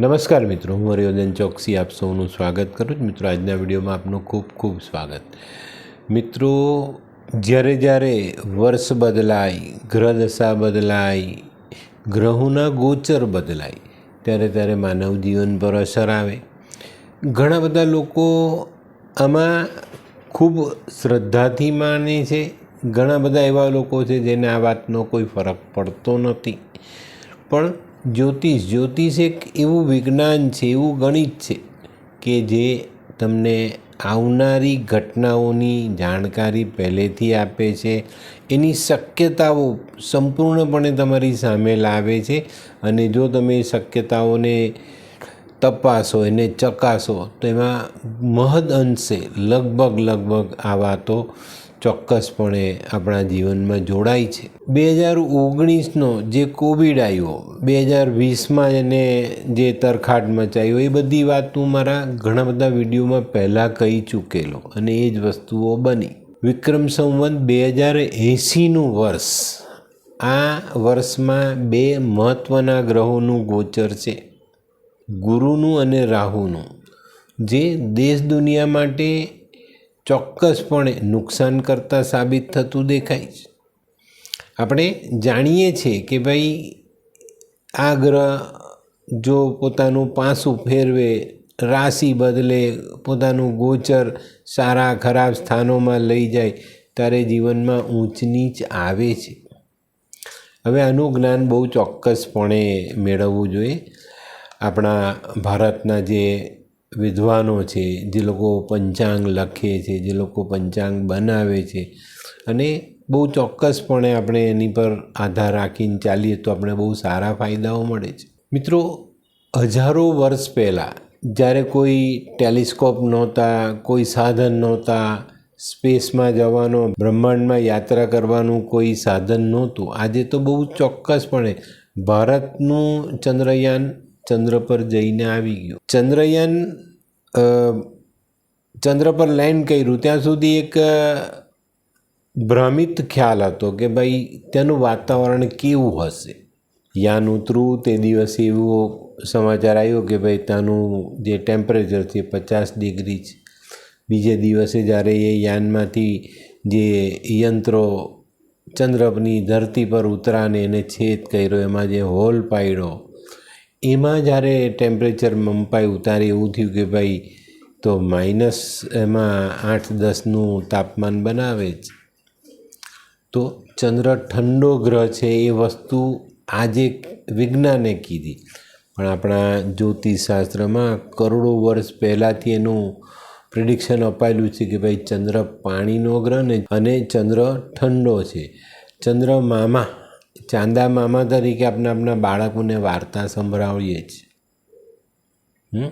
નમસ્કાર મિત્રો, હું હરિવર્ધન ચોકસી આપ સૌનું સ્વાગત કરું છું. મિત્રો, આજના વિડીયોમાં આપનું ખૂબ ખૂબ સ્વાગત. મિત્રો, જ્યારે જ્યારે વર્ષ બદલાય ગ્રહ દશા બદલાય, ગ્રહોના ગોચર બદલાય, ત્યારે ત્યારે માનવ જીવન પર અસર આવે. ઘણા બધા લોકો આમાં ખૂબ શ્રદ્ધાથી માને છે. ઘણા બધા એવા લોકો છે જેને આ વાતનો કોઈ ફરક પડતો નથી. પણ જ્યોતિષ. જ્યોતિષ એક એવું વિજ્ઞાન છે, એવું ગણિત છે કે જે તમને આવનારી ઘટનાઓની જાણકારી પહેલેથી આપે છે. એની શક્યતાઓ સંપૂર્ણપણે તમારી સામે લાવે છે અને જો તમે શક્યતાઓને તપાસો, એને ચકાસો, તો એમાં મહદ અંશે લગભગ લગભગ આ વાતો ચોક્કસપણે આપણા જીવનમાં જોડાય છે. બે હજાર ઓગણીસનો જે કોવિડ આવ્યો, બે હજાર વીસમાં એને જે તરખાટ મચાયો એ બધી વાત હું મારા ઘણા બધા વિડીયોમાં પહેલાં કહી ચૂકેલો અને એ જ વસ્તુઓ બની. વિક્રમ સંવંત બે હજાર એંસીનું વર્ષ. આ વર્ષમાં બે મહત્ત્વના ગ્રહોનું ગોચર છે. ગુરુનું અને રાહુનું. જે દેશ દુનિયા માટે ચોક્કસપણે નુકસાન કરતાં સાબિત થતું દેખાય છે. આપણે જાણીએ છીએ કે ભાઈ આ ગ્રહ જો પોતાનું પાસું ફેરવે, રાશિ બદલે, પોતાનું ગોચર સારા ખરાબ સ્થાનોમાં લઈ જાય, ત્યારે જીવનમાં ઊંચ નીચ આવે છે. હવે આનું જ્ઞાન બહુ ચોક્કસપણે મેળવવું જોઈએ. આપણા ભારતના જે વિદ્વાનો છે, જે લોકો પંચાંગ લખે છે, જે લોકો પંચાંગ બનાવે છે. અને બહુ ચોક્કસપણે આપણે એની પર આધાર રાખીને ચાલીએ તો આપણે બહુ સારા ફાયદાઓ મળે છે. મિત્રો, હજારો વર્ષ પહેલાં જ્યારે કોઈ ટેલિસ્કોપ નહોતા, કોઈ સાધન નહોતા, સ્પેસમાં જવાનો, બ્રહ્માંડમાં યાત્રા કરવાનું કોઈ સાધન નહોતું. આજે તો બહુ ચોક્કસપણે ભારતનું ચંદ્રયાન ચંદ્ર પર જઈને આવી ગયું. ચંદ્રયાન ચંદ્ર પર લેન્ડ કર્યું. ત્યાં સુધી એક ભ્રમિત ખ્યાલ હતો કે ભાઈ ત્યાંનું વાતાવરણ કેવું હશે. યાન ઉતરવું તે દિવસે એવો સમાચાર આવ્યો કે ભાઈ ત્યાંનું જે ટેમ્પરેચર છે પચાસ ડિગ્રી છે. બીજે દિવસે જ્યારે એ યાનમાંથી જે યંત્રો ચંદ્રની ધરતી પર ઉતરાને એને છેદ કર્યો, એમાં જે હોલ પાડ્યો એમાં જ્યારે ટેમ્પરેચર મમપાઈ ઉતારે એવું થયું કે ભાઈ તો માઇનસ એમાં આઠ, દસનું તાપમાન બનાવે છે તો ચંદ્ર ઠંડો ગ્રહ છે એ વસ્તુ આજે વિજ્ઞાને કીધી. પણ આપણા જ્યોતિષશાસ્ત્રમાં કરોડો વર્ષ પહેલાંથી એનું પ્રિડિક્શન અપાયેલું છે કે ભાઈ ચંદ્ર પાણીનો ગ્રહ ને અને ચંદ્ર ઠંડો છે. ચંદ્ર મામા ચાંદા મામા તરીકે આપણે આપણા બાળકોને વાર્તા સંભળાવીએ છીએ?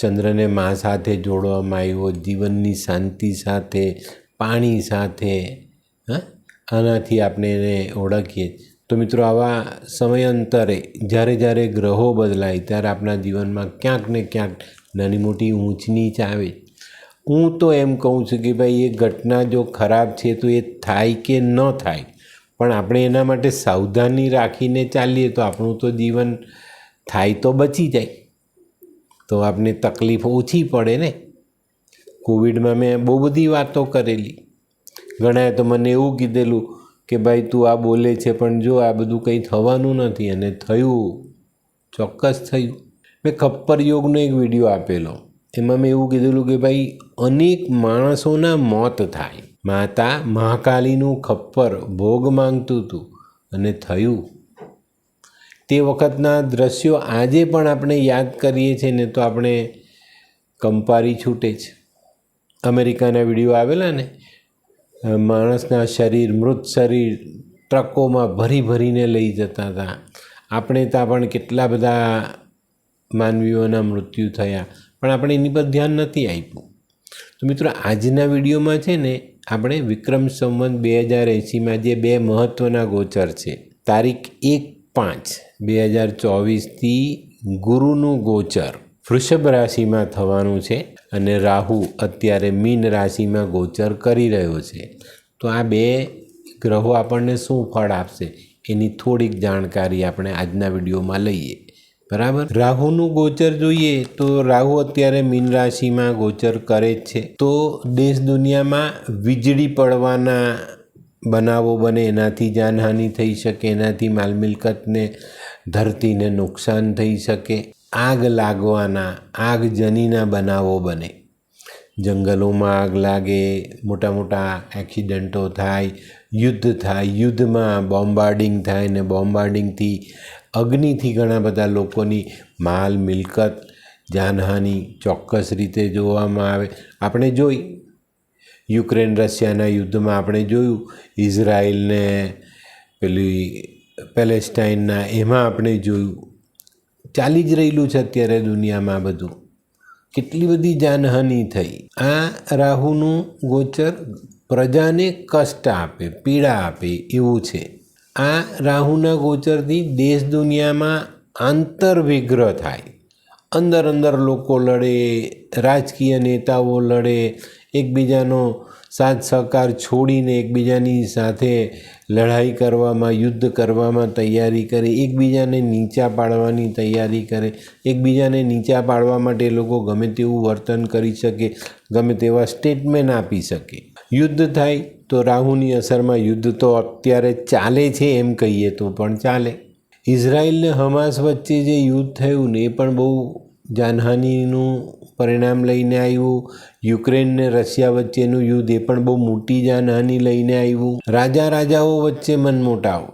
ચંદ્રને મા સાથે જોડવામાં આવ્યો, જીવનની શાંતિ સાથે, પાણી સાથે, હા? આનાથી આપણે એને ઓળખીએ તો મિત્રો, આવા સમયાંતરે, જ્યારે જ્યારે ગ્રહો બદલાય, ત્યારે આપણા જીવનમાં ક્યાંક ને ક્યાંક નાની મોટી ઊંચ નીચ આવે. હું તો એમ કહું છું કે ભાઈ, એ ઘટના જો ખરાબ છે, તો એ થાય કે ન થાય? પણ આપણે એના માટે સાવધાની રાખીને ચાલીએ તો આપણું તો જીવન થાય તો બચી જાય. તો આપણે તકલીફ ઓછી પડે ને? કોવિડમાં મેં બહુ બધી વાતો કરેલી. ઘણાએ તો મને એવું કીધેલું કે ભાઈ તું આ બોલે છે પણ જો આ બધું કંઈ થવાનું નથી અને થયું, ચોક્કસ થયું. મેં ખપ્પર યોગનો એક વીડિયો આપેલો. એમાં મેં એવું કીધેલું કે ભાઈ, અનેક માણસોના મોત થાય. માતા મહાકાલીનું ખપ્પર ભોગ માંગતું હતું અને થયું. તે વખતના દ્રશ્યો આજે પણ આપણે યાદ કરીએ છીએ, ને તો આપણે કંપારી છૂટે છે. અમેરિકાના વીડિયો આવેલા ને માણસના શરીર, મૃત શરીર ટ્રકોમાં ભરી ભરીને લઈ જતા હતા. આપણે ત્યાં પણ કેટલા બધા માનવીઓના મૃત્યુ થયા. પણ આપણે એની પર ધ્યાન નથી આપ્યું. તો મિત્રો, આજના વિડીયોમાં છે ને, આપણે વિક્રમ સંવંત બે હજાર એંસીમાં જે બે મહત્ત્વના ગોચર છે, તારીખ એક પાંચ બે હજાર ચોવીસથી ગુરુનું ગોચર વૃષભ રાશિમાં થવાનું છે અને રાહુ અત્યારે મીન રાશિમાં ગોચર કરી રહ્યો છે. તો આ બે ગ્રહો આપણને શું ફળ આપશે એની થોડીક જાણકારી આપણે આજના વિડીયોમાં લઈએ. બરાબર? રાહુનું ગોચર જોઈએ તો રાહુ અત્યારે મીન રાશિમાં ગોચર કરે જ છે. તો દેશ દુનિયામાં વીજળી પડવાના બનાવો બને, એનાથી જાનહાનિ થઈ શકે, એનાથી માલ મિલકતને ધરતીને નુકસાન થઈ શકે. આગ લાગવાના આગજનીના બનાવો બને. જંગલોમાં આગ લાગે મોટા મોટા એક્સિડન્ટો થાય, યુદ્ધ થાય, યુદ્ધમાં બોમ્બાર્ડિંગ થાય ને બોમ્બાર્ડિંગથી અગ્નિથી ઘણા બધા લોકોની માલ મિલકત, જાનહાનિ ચોક્કસ રીતે જોવામાં આવે. આપણે જોઈ યુક્રેન રશિયાના યુદ્ધમાં આપણે જોયું, ઇઝરાયલને પેલી પેલેસ્ટાઇનના એમાં આપણે જોયું. ચાલી જ રહેલું છે અત્યારે દુનિયામાં બધું. કેટલી બધી જાનહાનિ થઈ. આ રાહુનું ગોચર પ્રજાને કષ્ટ આપે, પીડા આપે એવું છે. આ રાહુના ગોચરથી દેશ દુનિયામાં આંતરવિગ્રહ થાય. અંદર અંદર લોકો લડે, રાજકીય નેતાઓ લડે, એકબીજાનો સાથ સહકાર છોડીને એકબીજાની સાથે લડાઈ કરવામાં, યુદ્ધ કરવામાં તૈયારી કરે, એકબીજાને નીચા પાડવાની તૈયારી કરે, એકબીજાને નીચા પાડવા માટે લોકો ગમે તેવું વર્તન કરી શકે, ગમે તેવા સ્ટેટમેન્ટ આપી શકે. યુદ્ધ થાય તો રાહુની અસરમાં યુદ્ધ તો અત્યારે ચાલે છે એમ કહીએ તો પણ ચાલે. ઇઝરાયલ ને હમાસ વચ્ચે જે યુદ્ધ થયું ને એ પણ બહુ જાનહાનિનું પરિણામ લઈને આવ્યું. યુક્રેન ને રશિયા વચ્ચેનું યુદ્ધ એ પણ બહુ મોટી જાનહાનિ લઈને આવ્યું. રાજા રાજાઓ વચ્ચે મનમોટાવ.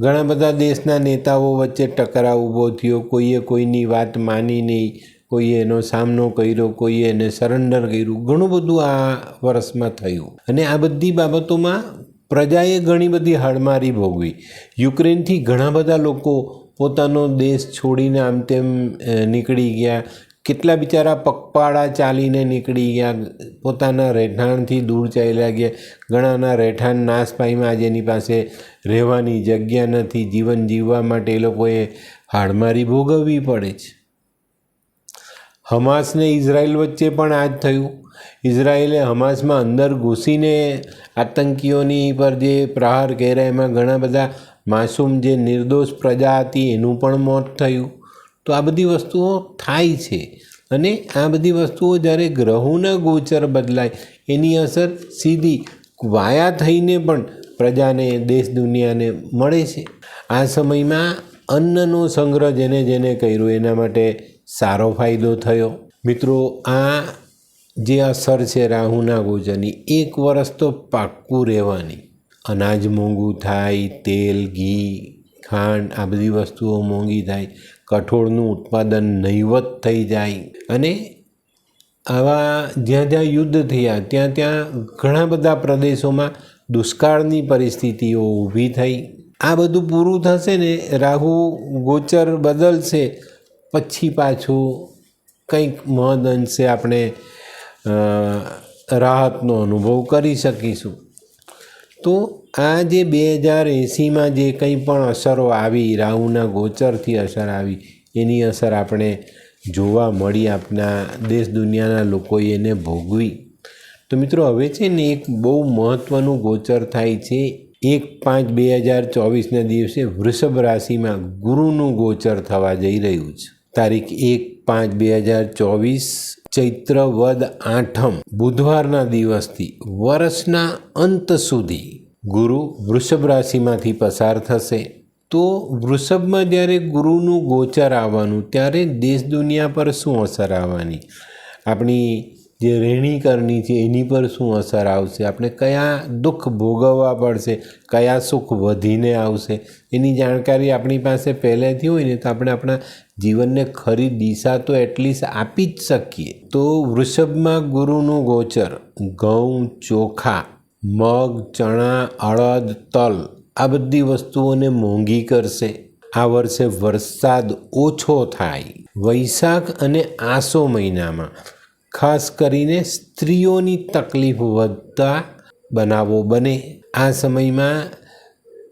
ઘણા બધા દેશના નેતાઓ વચ્ચે ટકરાવ ઊભો થયો. કોઈએ કોઈની વાત માની નહીં. કોઈએ એનો સામનો કર્યો. કોઈએ એને સરેન્ડર કર્યું. ઘણું બધું આ વર્ષમાં થયું. અને આ બધી બાબતોમાં પ્રજાએ ઘણી બધી હળમારી ભોગવી. યુક્રેનથી ઘણા બધા લોકો પોતાનો દેશ છોડીને આમ તેમ નીકળી ગયા. કેટલા બિચારા પગપાળા ચાલીને નીકળી ગયા. પોતાના રહેઠાણથી દૂર ચાલ્યા ગયા. ઘણાના રહેઠાણ નાશ પામ્યા. એની પાસે રહેવાની જગ્યા નથી. જીવન જીવવા માટે એ લોકોએ હાડમારી ભોગવવી પડે છે. હમાસને ઇઝરાયલ વચ્ચે પણ આ જ થયું. ઇઝરાયેલે હમાસમાં અંદર ઘૂસીને આતંકીઓની પર જે પ્રહાર કર્યા, એમાં ઘણા બધા માસૂમ જે નિર્દોષ પ્રજા હતી એનું પણ મોત થયું. તો આ બધી વસ્તુઓ થાય છે. અને આ બધી વસ્તુઓ જ્યારે ગ્રહોના ગોચર બદલાય, એની અસર સીધી વાયા થઈને પણ પ્રજાને દેશ દુનિયાને મળે છે. આ સમયમાં અન્નનો સંગ્રહ જેને જેને કર્યો એના માટે સારો ફાયદો થયો. મિત્રો, આ જે અસર છે રાહુના ગોચરની, એક વર્ષ તો પાક્કું રહેવાની. અનાજ, મોંઘું થાય, તેલ, ઘી, ખાંડ, આ બધી વસ્તુઓ મોંઘી થાય, કઠોળનું ઉત્પાદન નહીવત થઈ જાય. અને આવા જ્યાં જ્યાં યુદ્ધ થયા, ત્યાં ત્યાં ઘણા બધા પ્રદેશોમાં દુષ્કાળની પરિસ્થિતિઓ ઊભી થઈ. આ બધું પૂરું થશે ને, રાહુ ગોચર બદલશે, પછી પાછું કંઈક મહદ અંશે આપણે રાહતનો અનુભવ કરી શકીશું. તો આ જે બે હજાર એંસીમાં જે કંઈ પણ અસરો આવી, રાહુના ગોચરથી અસર આવી, એની અસર આપણે જોવા મળી આપણા દેશ દુનિયાના લોકોએ એને ભોગવી. તો મિત્રો, હવે છે ને એક બહુ મહત્ત્વનું ગોચર થાય છે. એક પાંચ બે હજાર ચોવીસના દિવસે વૃષભ રાશિમાં ગુરુનું ગોચર થવા જઈ રહ્યું છે. તારીખ એક પાંચ બે હજાર ચોવીસ ચૈત્ર વદ આઠમ, બુધવારના દિવસથી વર્ષના અંત સુધી ગુરુ વૃષભ રાશિમાંથી પસાર થશે. તો વૃષભમાં જ્યારે ગુરુનું ગોચર આવવાનું, ત્યારે દેશ દુનિયા પર શું અસર આવવાની? આપણી જે રહેણી કરની છે, એની પર શું અસર આવશે? આપણે કયા દુઃખ ભોગવવા પડશે? કયા સુખ વધીને આવશે? એની જાણકારી આપણી પાસે પહેલેથી હોય ને તો આપણે આપણા જીવનને ખરી દિશા તો એટલીસ્ટ આપી જ શકીએ. તો વૃષભમાં ગુરુનું ગોચર, ઘઉં, ચોખા, મગ, ચણા, અડદ, તલ, આ બધી વસ્તુઓને મોંઘી કરશે. આ વર્ષે વરસાદ ઓછો થાય. વૈશાખ અને આસો મહિનામાં ખાસ કરીને સ્ત્રીઓની તકલીફ વધતા બનાવો બને. આ સમયમાં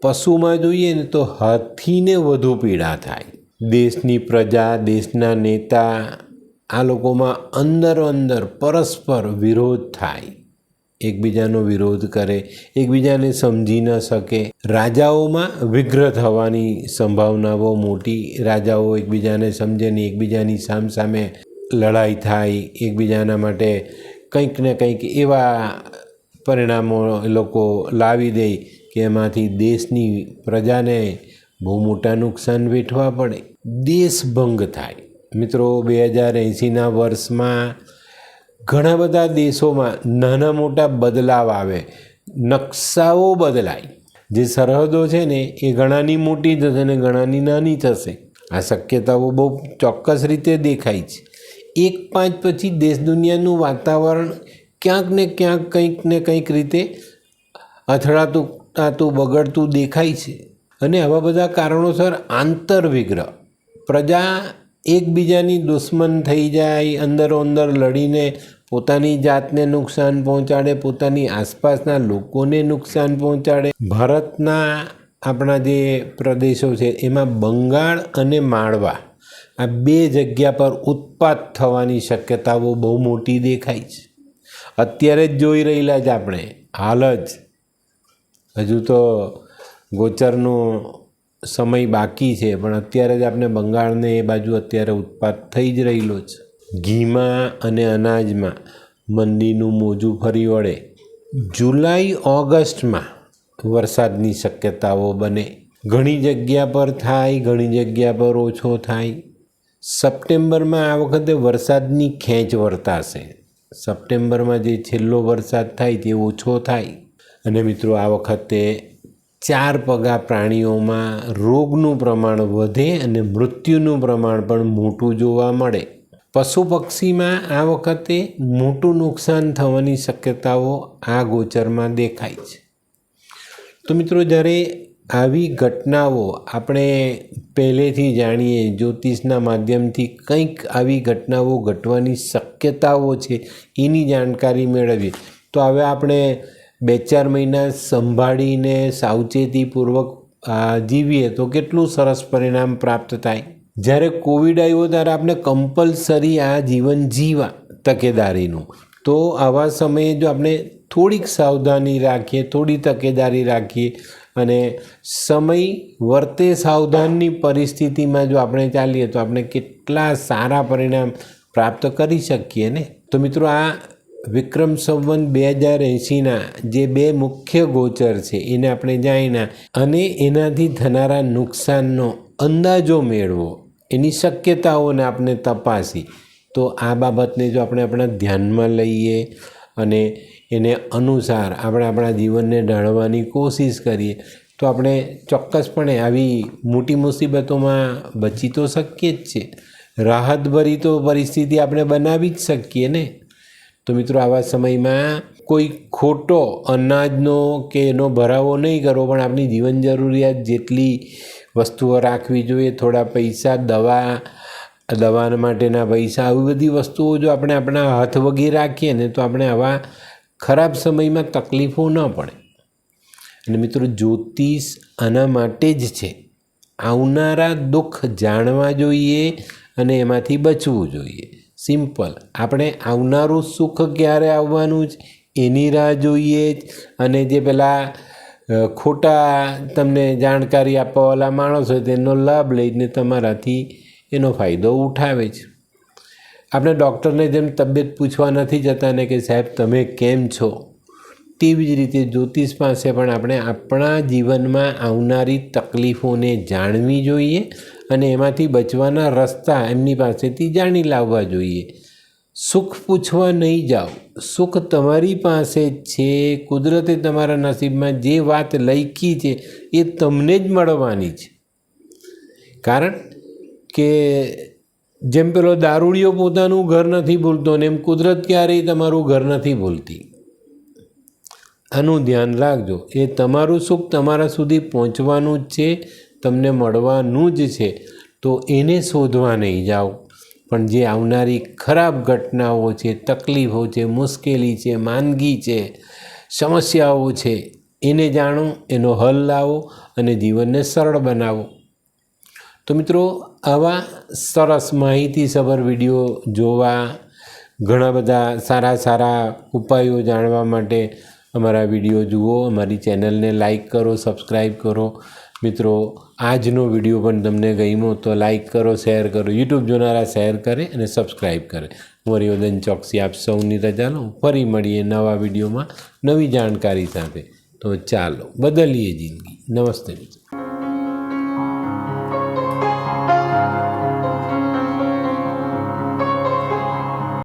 પશુમાં જોઈએ ને તો હાથીને વધુ પીડા થાય. દેશની પ્રજા, દેશના નેતા, આ લોકોમાં અંદર અંદર પરસ્પર વિરોધ થાય. એકબીજાનો વિરોધ કરે, એકબીજાને સમજી ન શકે. રાજાઓમાં વિગ્રહ થવાની સંભાવનાઓ મોટી. રાજાઓ એકબીજાને સમજે નહીં એકબીજાની સામસામે લડાઈ થાય એકબીજાના માટે કંઈક ને કંઈક એવા પરિણામો એ લોકો લાવી દે કે એમાંથી દેશની પ્રજાને બહુ મોટા નુકસાન વેઠવા પડે. દેશભંગ થાય. મિત્રો, બે હજાર એંસીના વર્ષમાં ઘણા બધા દેશોમાં નાના મોટા બદલાવ આવે. નકશાઓ બદલાય. જે સરહદો છે ને, એ ઘણાની મોટી થશે ને ઘણાની નાની થશે. આ શક્યતાઓ બહુ ચોક્કસ રીતે દેખાય છે. એક પાંચ પછી દેશ દુનિયાનું વાતાવરણ ક્યાંક ને ક્યાંક કંઈક ને કંઈક રીતે અથડાતું તાતું બગડતું દેખાય છે. અને આવા બધા કારણોસર આંતરવિગ્રહ પ્રજા એકબીજાની દુશ્મન થઈ જાય, અંદરો અંદર લડીને પોતાની જાતને નુકસાન પહોંચાડે, પોતાની આસપાસના લોકોને નુકસાન પહોંચાડે. ભારતના આપણા જે પ્રદેશો છે, એમાં બંગાળ અને માળવા આ બે જગ્યા પર ઉત્પાત થવાની શક્યતાઓ બહુ મોટી દેખાય છે. અત્યારે જ જોઈ રહેલા જ આપણે. હાલ જ. હજુ તો ગોચરનો સમય બાકી છે, પણ અત્યારે જ આપણે બંગાળને એ બાજુ અત્યારે ઉત્પાદ થઈ જ રહેલો છે. ઘીમાં અને અનાજમાં મંદીનું મોજું ફરી વળે. જુલાઈ, ઓગસ્ટમાં વરસાદની શક્યતાઓ બને. ઘણી જગ્યા પર થાય, ઘણી જગ્યા પર ઓછો થાય. સપ્ટેમ્બરમાં આ વખતે વરસાદની ખેંચ વર્તાશે. સપ્ટેમ્બરમાં જે છેલ્લો વરસાદ થાય તે ઓછો થાય. અને મિત્રો, આ વખતે ચાર પગા પ્રાણીઓમાં રોગનું પ્રમાણ વધે અને મૃત્યુનું પ્રમાણ પણ મોટું જોવા મળે. પશુ પક્ષીમાં આ વખતે મોટું નુકસાન થવાની શક્યતાઓ આ ગોચરમાં દેખાય છે. તો મિત્રો, જ્યારે આવી ઘટનાઓ આપણે પહેલેથી જાણીએ, જ્યોતિષના માધ્યમથી કંઈક આવી ઘટનાઓ ઘટવાની શક્યતાઓ છે એની જાણકારી મેળવીએ. તો હવે આપણે બે ચાર મહિના સંભાળીને સાવચેતીપૂર્વક જીવીએ તો કેટલું સરસ પરિણામ પ્રાપ્ત થાય. જ્યારે કોવિડ આવ્યો ત્યારે આપણે કમ્પલસરી આ જીવન જીવા તકેદારીનું. તો આવા સમયે જો આપણે થોડીક સાવધાની રાખીએ, થોડી તકેદારી રાખીએ અને સમય વર્તે સાવધાનની પરિસ્થિતિમાં જો આપણે ચાલીએ તો આપણે કેટલા સારા પરિણામ પ્રાપ્ત કરી શકીએ ને? તો મિત્રો આ વિક્રમ સંવંત બે હજાર એંશીના જે બે મુખ્ય ગોચર છે એને આપણે જાણ્યા અને એનાથી થનારા નુકસાનનો અંદાજો મેળવો, એની શક્યતાઓને આપણે તપાસી. તો આ બાબતને જો આપણે આપણા ધ્યાનમાં લઈએ અને એને અનુસાર આપણે આપણા જીવનને ઢાળવાની કોશિશ કરીએ, તો આપણે ચોક્કસપણે આવી મોટી મુસીબતોમાં બચી તો શકીએ જ છે રાહતભરી તો પરિસ્થિતિ આપણે બનાવી જ શકીએ ને? તો મિત્રો, આવા સમયમાં કોઈ ખોટો અનાજનો કે એનો ભરાવો નહીં કરવો પણ આપણી જીવન જરૂરિયાત જેટલી વસ્તુઓ રાખવી જોઈએ, થોડા પૈસા, દવા દવા માટેના પૈસા, આવી બધી વસ્તુઓ જો આપણે આપણા હાથ વગી રાખીએ ને તો આપણે આવા ખરાબ સમયમાં તકલીફો ન પડે. અને મિત્રો, જ્યોતિષ આના માટે જ છે. આવનારા દુઃખ જાણવા જોઈએ અને એમાંથી બચવું જોઈએ. સિમ્પલ, આપણે આવનારું સુખ ક્યારે આવવાનું જ એની રાહ જોઈએ જ. અને જે પેલા ખોટા તમને જાણકારી આપવાવાળા માણસો તેનો લાભ લઈને તમારાથી એનો ફાયદો ઉઠાવે છે. આપણે ડૉક્ટરને જેમ તબિયત પૂછવા નથી જતા ને કે સાહેબ તમે કેમ છો? તેવી જ રીતે જ્યોતિષ પાસે પણ આપણે આપણા જીવનમાં આવનારી તકલીફોને જાણવી જોઈએ અને એમાંથી બચવાના રસ્તા એમની પાસેથી જાણી લાવવા જોઈએ. સુખ પૂછવા નહીં જાઓ. સુખ તમારી પાસે છે. કુદરતે તમારા નસીબમાં જે વાત લખી છે એ તમને જ મળવાની છે. કારણ કે જેમ પેલો દારૂડિયો પોતાનું ઘર નથી ભૂલતો ને એમ કુદરત ક્યારેય તમારું ઘર નથી ભૂલતી. આનું ધ્યાન રાખજો. એ તમારું સુખ તમારા સુધી પહોંચવાનું જ છે, તમને મળવાનું જ છે. તો એને શોધવા નહીં જાઓ. પણ જે આવનારી ખરાબ ઘટનાઓ છે, તકલીફો છે, મુશ્કેલી છે, માંદગી છે, સમસ્યાઓ છે, એને જાણો, એનો હલ લાવો અને જીવનને સરળ બનાવો. તો મિત્રો, આવા સરસ માહિતીસભર વીડિયો જોવા ઘણા બધા સારા સારા ઉપાયો જાણવા માટે અમારા વીડિયો જુઓ, અમારી ચેનલને લાઈક કરો સબસ્ક્રાઈબ કરો. મિત્રો, આજનો વીડિયો પણ તમને ગમ્યો તો લાઈક કરો, શેર કરો, યુટ્યુબ જોનારા શેર કરે અને સબસ્ક્રાઈબ કરે. મરિયોદન ચોકસી આપ સૌની રજા ફરી મળીએ નવા વિડીયોમાં નવી જાણકારી સાથે. તો ચાલો, બદલીએ જિંદગી. નમસ્તે મિત્રો.